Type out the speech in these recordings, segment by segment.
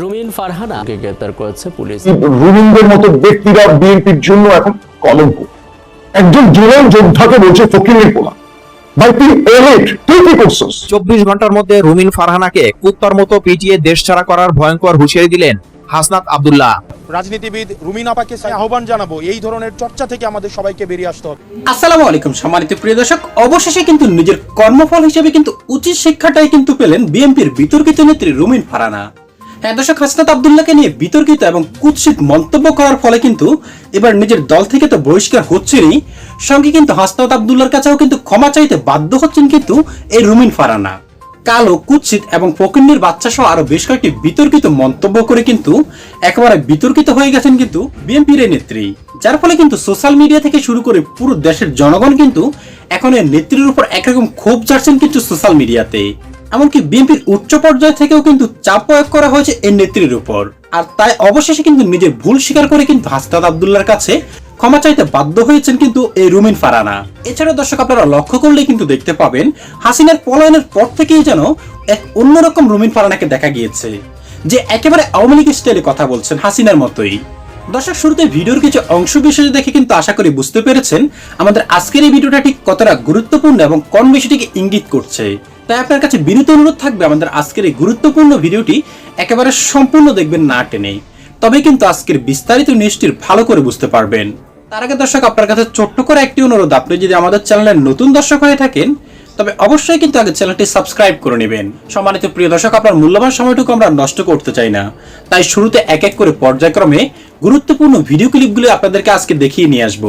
রুমিন ফারহানাকে গ্রেপ্তার করেছে পুলিশ। রুমিনদের মতো ব্যক্তিরা বিএনপির জন্য এখন কলঙ্ক। একজন জুলাই যোদ্ধাকে বলছে ফকিরের পোলা চব্বিশ ঘণ্টার মধ্যে রুমিন ফারহানাকে কুত্তার মতো পিটিয়ে দেশ ছাড়া করার ভয়ঙ্কর হুঁশিয়ারি দিলেন হাসনাত আব্দুল্লাহ। রাজনীতিবিদ রুমিন আপাকে আহ্বান জানাব এই ধরনের চর্চা থেকে আমাদের সবাইকে বেরিয়ে আসতে হবে। আসসালামু আলাইকুম সম্মানিত প্রিয় দর্শক অবশেষে কিন্তু নিজের কর্মফল হিসেবে কিন্তু উচিত শিক্ষাটাই কিন্তু পেলেন বিএনপির বিতর্কিত নেত্রী রুমিন ফারানা হ্যাঁ দর্শক, হাসনাত আবদুল্লাহকে নিয়ে বিতর্কিত এবং কুৎসিত মন্তব্য করার ফলে কিন্তু এবার নিজের দল থেকে তো বহিষ্কার হচ্ছেনই। সঙ্গে কিন্তু হাসনাত আবদুল্লাহর কাছেও কিন্তু ক্ষমা চাইতে বাধ্য হচ্ছেন কিন্তু এই রুমিন ফারানা। কালো, কুৎসিত এবং ফকিন্নির বাচ্চা সহ আরও বেশ কয়েকটি বিতর্কিত মন্তব্য করে কিন্তু একেবারে বিতর্কিত হয়ে গেছেন কিন্তু বিএনপির এই নেত্রী। যার ফলে কিন্তু সোশ্যাল মিডিয়া থেকে শুরু করে পুরো দেশের জনগণ কিন্তু এখন এর নেত্রীর উপর একরকম ক্ষোভ চাচ্ছেন কিন্তু সোশ্যাল মিডিয়াতে। এমনকি বিএনপির উচ্চ পর্যায় থেকেও কিন্তু চাপ প্রয়োগ করা হয়েছে এই নেত্রীর উপর। আর তাই অবশেষে কিন্তু নিজের ভুল স্বীকার করে কিন্তু হাসনাত আবদুল্লার কাছে ক্ষমা চাইতে বাধ্য হয়েছেন কিন্তু এই রুমিন ফারানা। এছাড়া দর্শক, আপনারা লক্ষ্য করলে কিন্তু দেখতে পাবেন, হাসিনার পলায়নের পর থেকেই যেন এক অন্যরকম রুমিন ফারানাকে দেখা গিয়েছে। যে একেবারে আওয়ামী লীগ স্টাইলে কথা বলছেন হাসিনার মতোই। দর্শক, শুরুতে ভিডিওর কিছু অংশ বিশেষ দেখে কিন্তু আশা করি বুঝতে পেরেছেন আমাদের আজকের এই ভিডিওটা ঠিক কতটা গুরুত্বপূর্ণ এবং কোন বিষয়টিকে ইঙ্গিত করছে। তাই আপনার কাছে বিনীত অনুরোধ থাকবে আমাদের আজকের এই গুরুত্বপূর্ণ ভিডিওটি একেবারে সম্পূর্ণ দেখবেন না টেনে। তবে কিন্তু আজকের বিস্তারিত নিউজটির ভালো করে বুঝতে পারবেন। তার আগে দর্শক, আপনার কাছে ছোট্ট করে একটি অনুরোধ। আপনি যদি আমাদের চ্যানেলের নতুন দর্শক হয়ে থাকেন তবে অবশ্যই কিন্তু আগে চ্যানেলটি সাবস্ক্রাইব করে নেবেন। সম্মানিত প্রিয় দর্শক, আপনার মূল্যবান সময়টুকু আমরা নষ্ট করতে চাই না। তাই শুরুতে এক এক করে পর্যায়ক্রমে গুরুত্বপূর্ণ ভিডিও ক্লিপগুলো আপনাদেরকে আজকে দেখিয়ে নিয়ে আসব।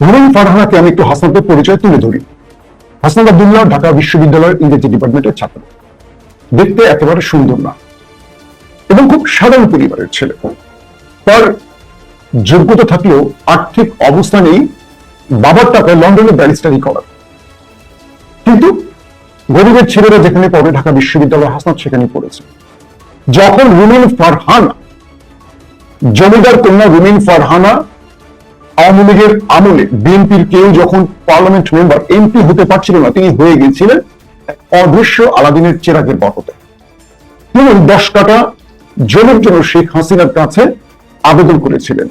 রুমিন ফারহানাকে আমি একটু হাসনাতের পরিচয় তুলে ধরি। হাসনাত আব্দুল্লাহ, ঢাকা বিশ্ববিদ্যালয়ের ইংরেজি ডিপার্টমেন্টের ছাত্র। দেখতে একেবারে সুন্দর না। এবং খুব সাধারণ পরিবারের ছেলে। তার যোগ্যতা থাকলেও আর্থিক অবস্থা নেই। বাবার টাকায় লন্ডনে ব্যারিস্টারি করার। কিন্তু গরিবের ছেলেরা যেখানে পড়ে, ঢাকা বিশ্ববিদ্যালয় হাসনাত সেখানে পড়েছে। যখন রুমিন ফারহানা, জমিদার কন্যা রুমিন ফারহানা, আওয়ামী লীগের আমলে বিএনপির কেউ যখন পার্লামেন্ট মেম্বার, এমপি হতে পারছিল না, তিনি হয়ে গেছিলেন অদৃশ্য আলাদিনের চেরাকের বটতে তিনি দশ কাটা জমির জন্য শেখ হাসিনার কাছে আবেদন করেছিলেন।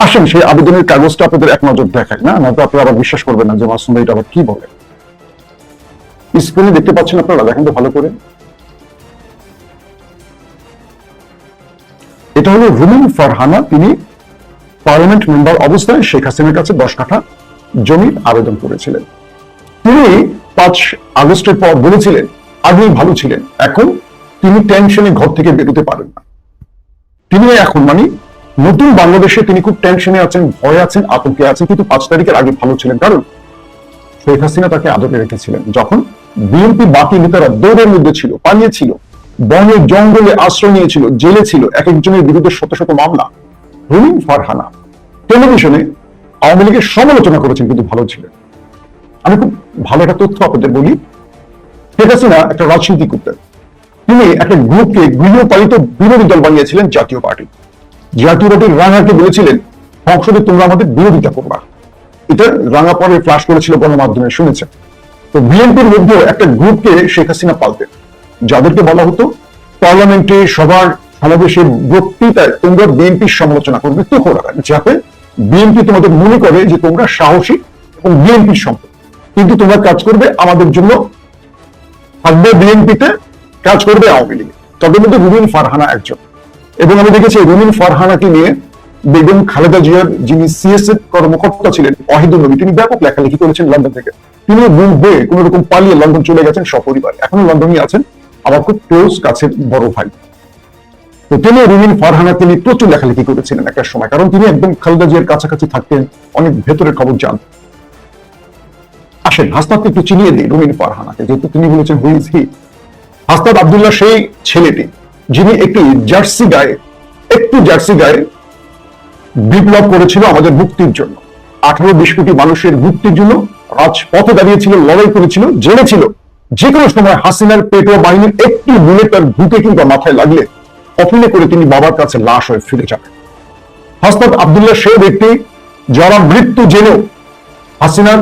আসেন, সেই আবেদনের কাগজটা আপনাদের এক নজর দেখায় না নয়তো আপনারা আবার বিশ্বাস করবেন না যে মাসুম ভাই এটা আবার কি বলে? স্ক্রিনে দেখতে পাচ্ছেন আপনারা, দেখেন তো ভালো করে। এটা হলো রুমিন ফারহানা, তিনি পার্লামেন্ট মেম্বার অবস্থায় শেখ হাসিনার কাছে দশ কাঠা জমির আবেদন করেছিলেন। তিনি পাঁচ আগস্টের পর বলেছিলেন আগেই ভালো ছিলেন, এখন তিনি টেনশনে ঘর থেকে বেরোতে পারেন না। তিনি এখন মানে নতুন বাংলাদেশে তিনি খুব টেনশনে আছেন, ভয়ে আছেন, আতঙ্কে আছেন, কিন্তু পাঁচ তারিখের আগে ভালো ছিলেন। কারণ শেখ হাসিনা তাকে আদরে রেখেছিলেন। যখন বিএনপি বাকি নেতারা দৌড়ের মধ্যে ছিল পালিয়েছিল বনে জঙ্গলে আশ্রয় নিয়েছিল, জেলে ছিল, এক একজনের বিরুদ্ধে শত শত মামলা। রুমিন ফারহানা টেলিভিশনে আওয়ামী লীগের সমালোচনা করেছেন, কিন্তু ভালো ছিলেন। আমি খুব ভালো একটা তথ্য আপনাদের বলি। শেখ হাসিনা একটা রাজনীতি করতেন। তিনি একটা গ্রুপকে গৃহপালিত বিরোধী দল বানিয়েছিলেন জাতীয় পার্টি। জাতীয় পার্টির রাঙাকে বলেছিলেন, সংসদে তোমরা আমাদের বিরোধিতা করবা। এটা রাঙা পরে ফ্লাশ করেছিল গণমাধ্যমে, শুনেছেন। তো বিএনপির মধ্যেও একটা গ্রুপকে শেখ হাসিনা পালতেন। যাদেরকে বলা হতো, পার্লামেন্টে সবার সমাবেশে বক্তৃতায় তোমরা বিএনপির সমালোচনা করবে। তো করা যাতে বিএনপি তোমাদের মনে করে যে তোমরা সাহসী এবং বিএনপির সম্পদ কিন্তু তোমরা কাজ করবে আমাদের জন্য, থাকবে বিএনপিতে, কাজ করবে আওয়ামী লীগে। তাদের মধ্যে রুমিন ফারহানা একজন। এবং আমি দেখেছি রুমিন ফারহানাকে নিয়ে বেগম খালেদা জিয়ার যিনি সিএসএফ কর্মকর্তা ছিলেন ওয়াহিদুল নবী তিনি ব্যাপক লেখালেখি করেছেন লন্ডন থেকে। তিনি মুখ বয়ে কোন রকম পালিয়ে লন্ডন চলে গেছেন সপরিবার। এখনও লন্ডনই আছেন আমার খুব ক্লোজ কাছের বড় ভাই। তো তিনি রুমিন ফারহানা, তিনি প্রচুর লেখালেখি করেছিলেন একটা সময়, কারণ তিনি একদম খালেদা জিয়ার কাছাকাছি থাকতেন, অনেক ভেতরের খবর জানতেন আসেন, হাসনাতকে একটু চিনিয়ে দিই রুমিন ফারহানাকে, যেহেতু তিনি বলেছেন who is he Hasnat Abdullah সেই ছেলেটি, যিনি একটি জার্সি গায়ে, একটু জার্সি গায়ে বিপ্লব করেছিল আমাদের মুক্তির জন্য। আঠারো বিশ কোটি মানুষের মুক্তির জন্য রাজপথে দাঁড়িয়েছিল, লড়াই করেছিল, জেনেছিল। যে কোনো সময় হাসিনার পেটোয়া বাহিনীর একটি বুলেট তার বুকে কিংবা মাথায় লাগলে অফিলে করে তিনি বাবার কাছে লাশ হয়ে ফিরে যাবেন হাসনাত আবদুল্লাহ সেই ব্যক্তি যারা মৃত্যু জেনেও হাসিনার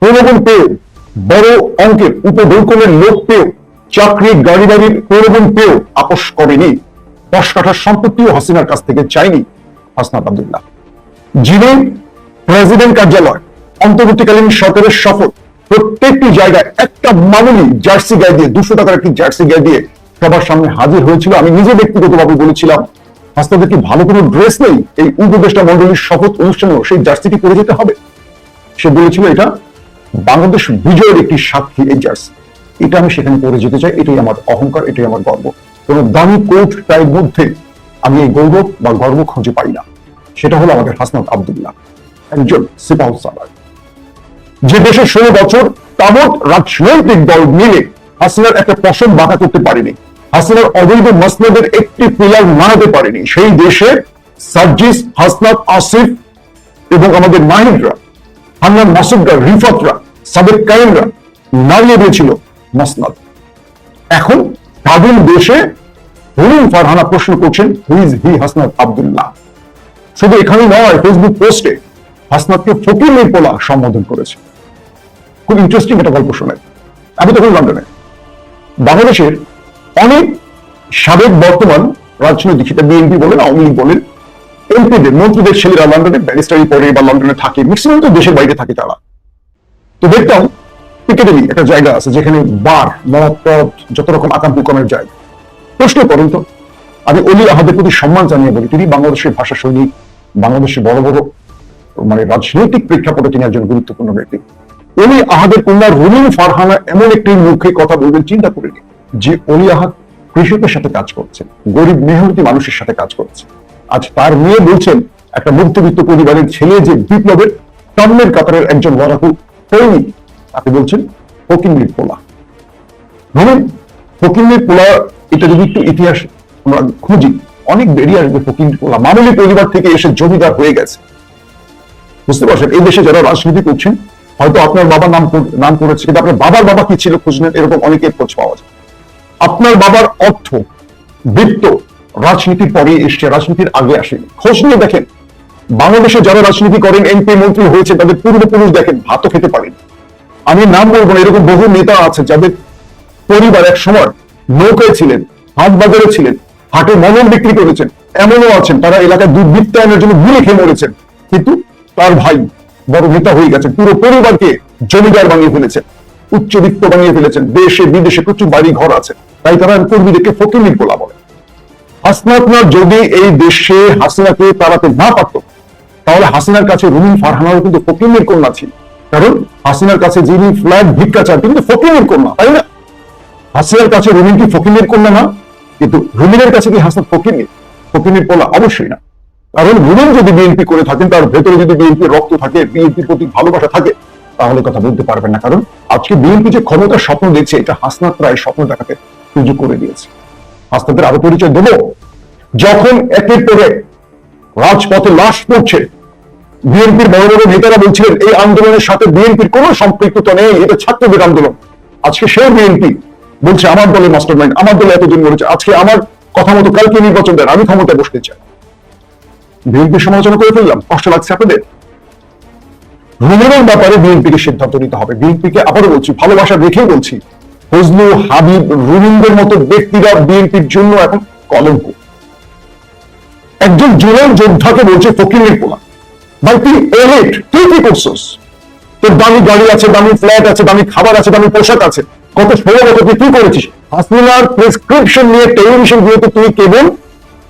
প্রলোভন পেয়েও, বড় অঙ্কের উপঢৌকনের লোক পেয়েও, চাকরি, গাড়ি বাড়ির প্রলোভন পেয়েও আপোষ করেনি দশ কাঠার সম্পত্তিও হাসিনার কাছ থেকে চাইনি হাসনাত আবদুল্লাহ। যিনি প্রেসিডেন্ট কার্যালয় অন্তর্বর্তীকালীন সরকারের শপথ প্রত্যেকটি জায়গায় একটা মামুলি জার্সি গায়ে দিয়ে, দুশো টাকার একটি জার্সি গায়ে দিয়ে সবার সামনে হাজির হয়েছিল। আমি নিজে ব্যক্তিগতভাবে বলেছিলাম, হাসনাদের কি ভালো কোনো ড্রেস নেই? এই উপদেষ্টা মন্ডলীর শপথ অনুষ্ঠানেও সেই জার্সিটি পরে যেতে হবে? সে বলেছিল এটা বাংলাদেশ বিজয়ের একটি সাক্ষী, এই জার্সি। এটা আমি সেখানে পরে যেতে চাই, এটাই আমার অহংকার, এটাই আমার গর্ব। কোন দামি কোট টাইর মধ্যে আমি এই গৌরব বা গর্ব খুঁজে পাই না। সেটা হলো আমাদের হাসনাত আব্দুল্লাহ, একজন সিপাহ সালার যে দেশে ষোলো বছর তাবৎ রাজনৈতিক দল মিলে হাসিনার একটা পশম বাঁকা করতে পারেনি। হাসিনার অবৈধ মসনদের একটি পিলার নাড়াতে পারেনি। সেই দেশে সার্জিস, হাসনাত, আসিফ এবং আমাদের মাহিদরা হান্নান মাসুদরা, রিফাতরা, সাবেক কাইমরা নাড়িয়ে দিয়েছিল মসনদ। এখন তাদের দেশে হরিণ ফারহানা প্রশ্ন করছেন হুইজ হি হাসনাত আব্দুল্লাহ? শুধু এখানেই নয়, ফেসবুক পোস্টে হাসনাতকে ফকির পোলা সম্বোধন করেছে। খুব ইন্টারেস্টিং একটা গল্প শোনায় আমি তখন লন্ডনে। বাংলাদেশের অনেক সাবেক বর্তমান রাজনৈতিক সেটা বিএনপি বলেন, আওয়ামী লীগ বলেন, এমপিদের, মন্ত্রীদের ছেলেরা লন্ডনে, ব্যারিস্টারি পড়ে বা লন্ডনে থাকে। ম্যাক্সিমাম তো দেশের বাইরে থাকে তারা। তো দেখতাম পিকেটেলি একটা জায়গা আছে যেখানে বার মদ যত রকম আকাম কুকামের জায়গা প্রশ্ন করেন তো, আমি অলি আহাদের প্রতি সম্মান জানিয়ে বলি, তিনি বাংলাদেশের ভাষা সৈনিক, বাংলাদেশের বড় বড় মানে রাজনৈতিক প্রেক্ষাপটে তিনি একজন গুরুত্বপূর্ণ ব্যক্তি। অলি আহাদের কন্যা রুমিন ফারহানা এমন একটি মুখে কথা বলবেন, চিন্তা করিনি যে উনি আহাদ কৃষকের সাথে কাজ করছেন, গরিব মেহনতি মানুষের সাথে কাজ করছে আজ তার মেয়ে বলছেন, একটা মধ্যবিত্ত পরিবারের ছেলে যে বিপ্লবের সামনের কাতারের একজন লড়াকু সৈনিক তাকে বলছেন ফকিন্দির পোলা। ধরুন ফকিন্দির পোলা, এটা যদি একটু ইতিহাস আমরা খুঁজি, অনেক বেরিয়ে আসবে ফকিন্দির পোলা মামুলি পরিবার থেকে এসে জমিদার হয়ে গেছে। বুঝতে পারছেন? এই দেশে যারা রাজনীতি করছেন হয়তো আপনার বাবার নাম নাম করেছে, কিন্তু আপনার বাবার বাবা কি ছিল খোঁজ নেন? এরকম অনেকের খোঁজ পাওয়া যায়। আপনার বাবার অর্থ, বৃত্ত, রাজনীতির পরে এসছে, রাজনীতির আগে আসেনি। খোঁজ নিয়ে দেখেন। বাংলাদেশে যারা রাজনীতি করেন, এমপি মন্ত্রী হয়েছে, তাদের পূর্বপুরুষ দেখেন, ভাতও খেতে পারেন। আমি নাম বলব না, এরকম বহু নেতা আছে, যাদের পরিবার এক সময় নৌকায় ছিলেন, হাট বাজারে ছিলেন, হাটে মনন বিক্রি করেছেন, এমনও আছেন, তারা এলাকায় দুর্বৃত্তায়নের জন্য গুলি খেয়ে মরেছেন। কিন্তু তার ভাই বড় নেতা হয়ে গেছেন। পুরো পরিবারকে জমিদার বানিয়ে ফেলেছেন। উচ্চবিত্ত বানিয়ে ফেলেছেন। দেশে, বিদেশে প্রচুর বাড়ি ঘর আছে। তাই তারা কর্মীদেরকে ফকির বলা বলে। হাসনাতনার যদি এই দেশে হাসিনাকে তাড়াতে না পারত, তাহলে হাসিনার কাছে রুমিন ফারহানারও কিন্তু ফকিমের কন্যা ছিল। কারণ হাসিনার কাছে যিনি ফ্ল্যাট, ভিক্ষা চান, কিন্তু ফকিমের কন্যা, তাই না? হাসিনার কাছে রুমিন কি ফকিমের কন্যা না? কিন্তু রুমিনের কাছে কি হাসনাত ফকির ফকিমের পোলা অবশ্যই না। কারণ রুমিন যদি বিএনপি করে থাকেন, তার ভেতরে যদি বিএনপি রক্ত থাকে বিএনপির প্রতি ভালোবাসা থাকে, তাহলে কথা বলতে পারবেন না। কারণ আজকে বিএনপি যে ক্ষমতার স্বপ্ন দেখছে, এটা হাসনাত রায় স্বপ্ন দেখাতে সুযোগ করে দিয়েছে। হাসনাতের আরও পরিচয় দেবো। যখন একের পরে রাজপথে লাশ পড়ছে বিএনপির বড় বড় নেতারা বলছিলেন, এই আন্দোলনের সাথে বিএনপির কোনো সম্পৃক্ততা নেই, এটা ছাত্রদের আন্দোলন। আজকে সে বিএনপি বলছে, আমার দলে মাস্টার মাইন্ড আমার দলে এতদিন মরেছে আজকে আমার কথা মতো কালকে নির্বাচন দেন, আমি ক্ষমতায় বসতে চাই। বিএনপির সমালোচনা করে ফেললাম। কষ্ট লাগছে আপনাদের? রুমেনের ব্যাপারে বিএনপিকে সিদ্ধান্ত নিতে হবে। বিএনপিকে আবারও বলছি, ভালোবাসা রেখেই বলছি ফজলু হাবিব রুমিনদের মতো ব্যক্তিরা বিএনপির জন্য এখন কলঙ্ক। একজন জুলাই যোদ্ধাকে বলছে ফকিরের পোলা। ভাই, তুই এলিট, তুই কি করছিস? তোর দামি গাড়ি আছে, দামি ফ্ল্যাট আছে, দামি খাবার আছে, দামি পোশাক আছে। গত ষোলো বছর তুই কি করেছিস? হাসিনার প্রেসক্রিপশন নিয়ে টেলিভিশন গুলোতে তুই কেবল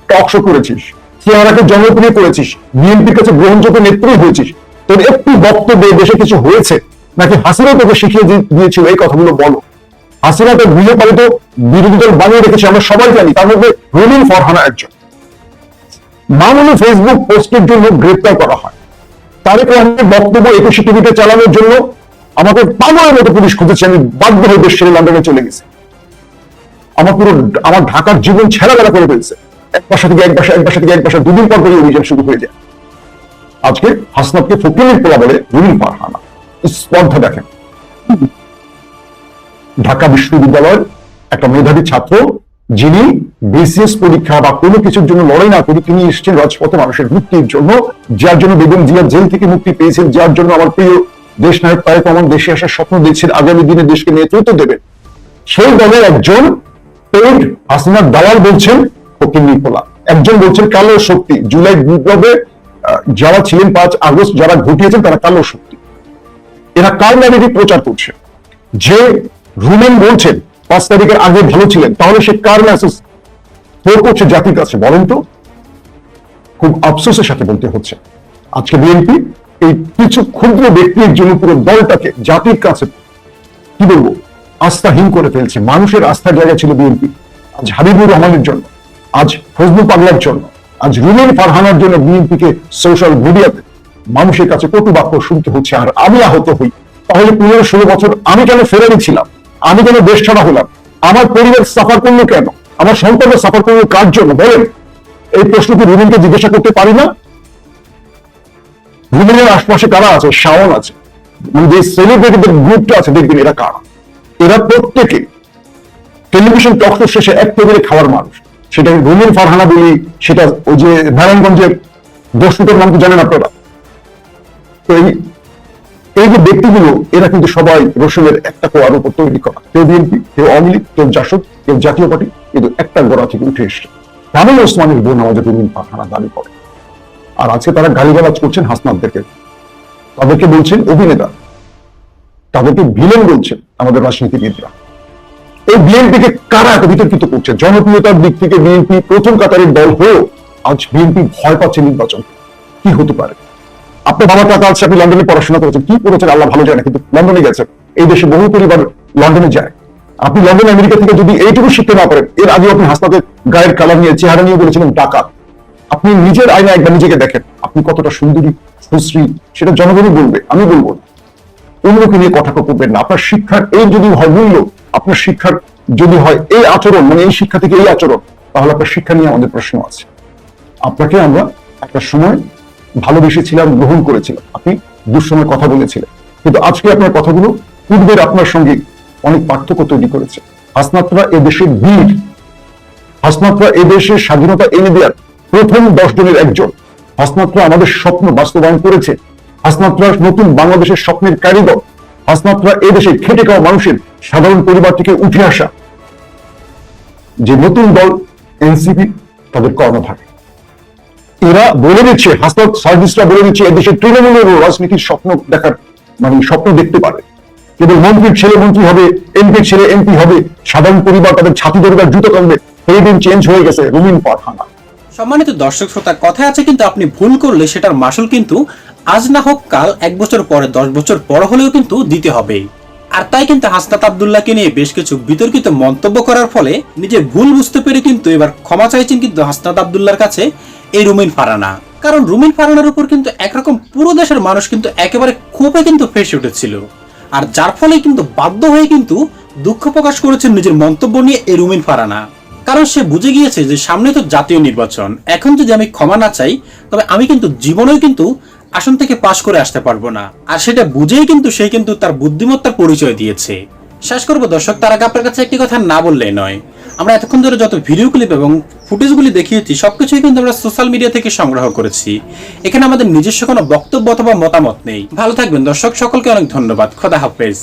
টক শো করেছিস। চেহারাকে জনপ্রিয় করেছিস। বিএনপির কাছে গ্রহণযোগ্য নেত্রী হয়েছিস। তোর একটু বক্তব্যে দেশে কিছু হয়েছে, নাকি হাসিনা তোকে শিখিয়ে দিয়েছিল, এই কথাগুলো বলো। হাসিনা তার গৃহপালিত বিরোধী দল বানিয়ে রেখেছে, আমরা সবাই জানি, তার মধ্যে রুমিন ফরহানা একজন। মামুলি ফেসবুক পোস্টের জন্য গ্রেপ্তার করা হয়। তারেক রহমানের বক্তব্য একুশে টিভিতে চালানোর জন্য আমাকে পাগলের মতো পুলিশ খুঁজেছে, আমি বাধ্য হয়ে দেশ ছেড়ে লন্ডনে চলে গেছি। আমার পুরো আমার ঢাকার জীবন ছেড়া বেড়া করে ফেলছে। এক থেকে থেকে দুদিন পর পরই অভিযান শুরু হয়ে যায়। আজকে হাসনাতকে ফকিরের পোলা বলে রুমিন স্পর্ধা দেখেন। ঢাকা বিশ্ববিদ্যালয়ের একটা মেধাবী ছাত্র, যিনি বিসিএস পরীক্ষা বা কোনো কিছুর জন্য লড়াই না করে তিনি এসেছেন রাজপথে মানুষের মুক্তির জন্য। যার জন্য বেগম জিয়া জেল থেকে মুক্তি পেয়েছেন। যার জন্য আমার প্রিয় দেশ নায়ক তারেক রহমান দেশে আসার স্বপ্ন দেখছেন। আগামী দিনে দেশকে নেতৃত্ব দেবেন। সেই দলের একজন পেড হাসিনার দালাল বলছেন ফকিন্নি খোলা একজন বলছেন, কালো শক্তি। জুলাই বিপ্লবে যারা ছিলেন পাঁচ আগস্ট, যারা ঘটিয়েছেন, তারা কালো শক্তি। এরা কার ন্যারেটিভ প্রচার করছে? যে রুমেন বলছেন, পাঁচ তারিখের আগে ভালো ছিলেন, তাহলে সে কার মেসেজ প্রয়োগ করছে জাতির কাছে? বলেন তো। খুব আফসোসের সাথে বলতে হচ্ছে। আজকে বিএনপি এই কিছু ক্ষুদ্র ব্যক্তির জন্য পুরো দলটাকে, জাতির কাছে, কি বলব, আস্থাহীন করে ফেলছে। মানুষের আস্থার জায়গা ছিল বিএনপি, আজ হাবিবুর রহমানের জন্য। আজ ফজলু পাগলার জন্য, আজ রুমেন ফারহানার জন্য বিএনপিকে সোশ্যাল মিডিয়াতে মানুষের কাছে কটু বাক্য শুনতে হচ্ছে আর আমি আহত হই। তাহলে পনেরো ষোলো বছর আমি কেন ফেরারি ছিলাম? আমি কেন দেশ ছাড়া হলাম? আমার পরিবার সাফার করল কেন? আমার সন্তানের সাফার করল কার জন্য? বলেন। এই প্রশ্ন কি রুমেনকে জিজ্ঞাসা করতে পারি না? রুমেনের আশপাশে কারা আছে? শাওন আছে। মানে যে সেলিব্রিটিদের গ্রুপটা আছে, দেখবেন এরা কারা? এরা প্রত্যেকে টেলিভিশন টক শেষে এক টেবিলে খাওয়ার মানুষ। সেটা রুমিন ফারহানা বলি সেটা ওই যে নারায়ণগঞ্জের দর্শকের নাম তো জানেন আপনারা? তো এই এই যে ব্যক্তিগুলো, এরা কিন্তু সবাই রসুলের একটা কোয়ার উপর তৈরি করা। কেউ বিএনপি, কেউ আওয়ামী লীগ, কেউ জাসদ, কেউ জাতীয় পার্টি, কিন্তু একটা গোড়া থেকে উঠে এসছে। তামিল ওসমানের বোন আমাদের রুমিন ফারহানা দাবি করে। আর আজকে তারা গালিগালাজ করছেন হাসনাদদেরকে তাদেরকে বলছেন অভিনেতা। তাদেরকে ভিলেন বলছেন আমাদের রাজনীতিবিদরা। এই বিএনপিকে কারা এত বিতর্কিত করছে? জনপ্রিয়তার দিক থেকে বিএনপি প্রথম কাতারের দল হয়েও আজ বিএনপি ভয় পাচ্ছে নির্বাচন। কি হতে পারে? আপনার বাবা টাকা আছে, আপনি লন্ডনে পড়াশোনা করেছেন। কি করেছেন আল্লাহ ভালো জানে, কিন্তু লন্ডনে গেছেন। এই দেশে বহু পরিবার লন্ডনে যায়। আপনি লন্ডন, আমেরিকা থেকে যদি এইটুকু শিখতে না পারেন, এর আগে আপনি হাসপাতালের গায়ের কালার নিয়ে, চেহারা নিয়ে বলেছিলেন, ডাকাত। আপনি নিজের আয়না একবার নিজেকে দেখেন, আপনি কতটা সুন্দরী, সুশ্রী, সেটা জনগণই বলবে, আমি বলব না। অন্যকে নিয়ে কথা করবেন না। আপনার শিক্ষার এই যদি হয় মূল্য, আপনার শিক্ষার যদি হয় এই আচরণ মানে এই শিক্ষা থেকে এই আচরণ, তাহলে আপনার শিক্ষা নিয়ে আমাদের প্রশ্ন আছে। আপনাকে আমরা একটা সময় ভালোবেসেছিলাম, গ্রহণ করেছিলাম। আপনি দুঃসময় কথা বলেছিলেন। কিন্তু আজকে আপনার কথাগুলো পূর্বের আপনার সঙ্গে অনেক পার্থক্য তৈরি করেছে। হাসনাতরা এ দেশের বীর। হাসনাতরা এ দেশের স্বাধীনতা এনে দেওয়ার প্রথম দশ জনের একজন। হাসনাতরা আমাদের স্বপ্ন বাস্তবায়ন করেছে। হাসনাতরা নতুন বাংলাদেশের স্বপ্নের কারিগর। হাসনাতরা এ দেশে খেটে খাওয়া মানুষের সাধারণ পরিবার থেকে উঠে আসা। যে নতুন দল এনসিপি, তাদের কর্ণধার। এরা বলে দিচ্ছে, হাসনাত সার্ভিসরা বলে দিচ্ছে এদেশের তৃণমূলের রাজনীতির স্বপ্ন দেখার মানে স্বপ্ন দেখতে পারে। কেবল মন্ত্রীর ছেলে মন্ত্রী হবে, এমপির ছেলে এমপি হবে, সাধারণ পরিবার তাদের ছাতি দরকার জুতো কামবে সেই দিন চেঞ্জ হয়ে গেছে রুমিন পাঠানা সম্মানিত দর্শক শ্রোতা কথা আছে কিন্তু আপনি ভুল করলে সেটার মাসুল কিন্তু আজ না হোক কাল এক বছর পরে, দশ বছর পর হলেও কিন্তু দিতে হবে আর তাই কিন্তু হাসনাত আবদুল্লাহকে নিয়ে বেশ কিছু বিতর্কিত মন্তব্য করার ফলে নিজের ভুল বুঝতে পেরে কিন্তু এবার ক্ষমা চাইছেন কিন্তু হাসনাত আবদুল্লাহর কাছে এই রুমিন ফারানা। কারণ রুমিন ফারানার উপর কিন্তু একরকম পুরো দেশের মানুষ কিন্তু একেবারে ক্ষোভে কিন্তু ফেসে উঠেছিল। আর যার ফলে কিন্তু বাধ্য হয়ে কিন্তু দুঃখ প্রকাশ করেছেন নিজের মন্তব্য নিয়ে এই রুমিন ফারানা। কারণ সে বুঝে গিয়েছে যে সামনে তো জাতীয় নির্বাচন, এখন যদি আমি ক্ষমা না চাই, তবে আমি কিন্তু জীবনেও কিন্তু আসন থেকে পাশ করে আসতে পারব না। আর সেটা বুঝেই কিন্তু সে কিন্তু তার বুদ্ধিমত্তার পরিচয় দিয়েছে। শেষ করব দর্শক, তার আগে আপনার কাছে একটি কথা না বললেই নয়। আমরা এতক্ষণ ধরে যত ভিডিও ক্লিপ এবং ফুটেজগুলি দেখিয়েছি, সবকিছুই কিন্তু আমরা সোশ্যাল মিডিয়া থেকে সংগ্রহ করেছি। এখানে আমাদের নিজস্ব কোনো বক্তব্য অথবা মতামত নেই। ভালো থাকবেন দর্শক, সকলকে অনেক ধন্যবাদ। খোদা হাফেজ।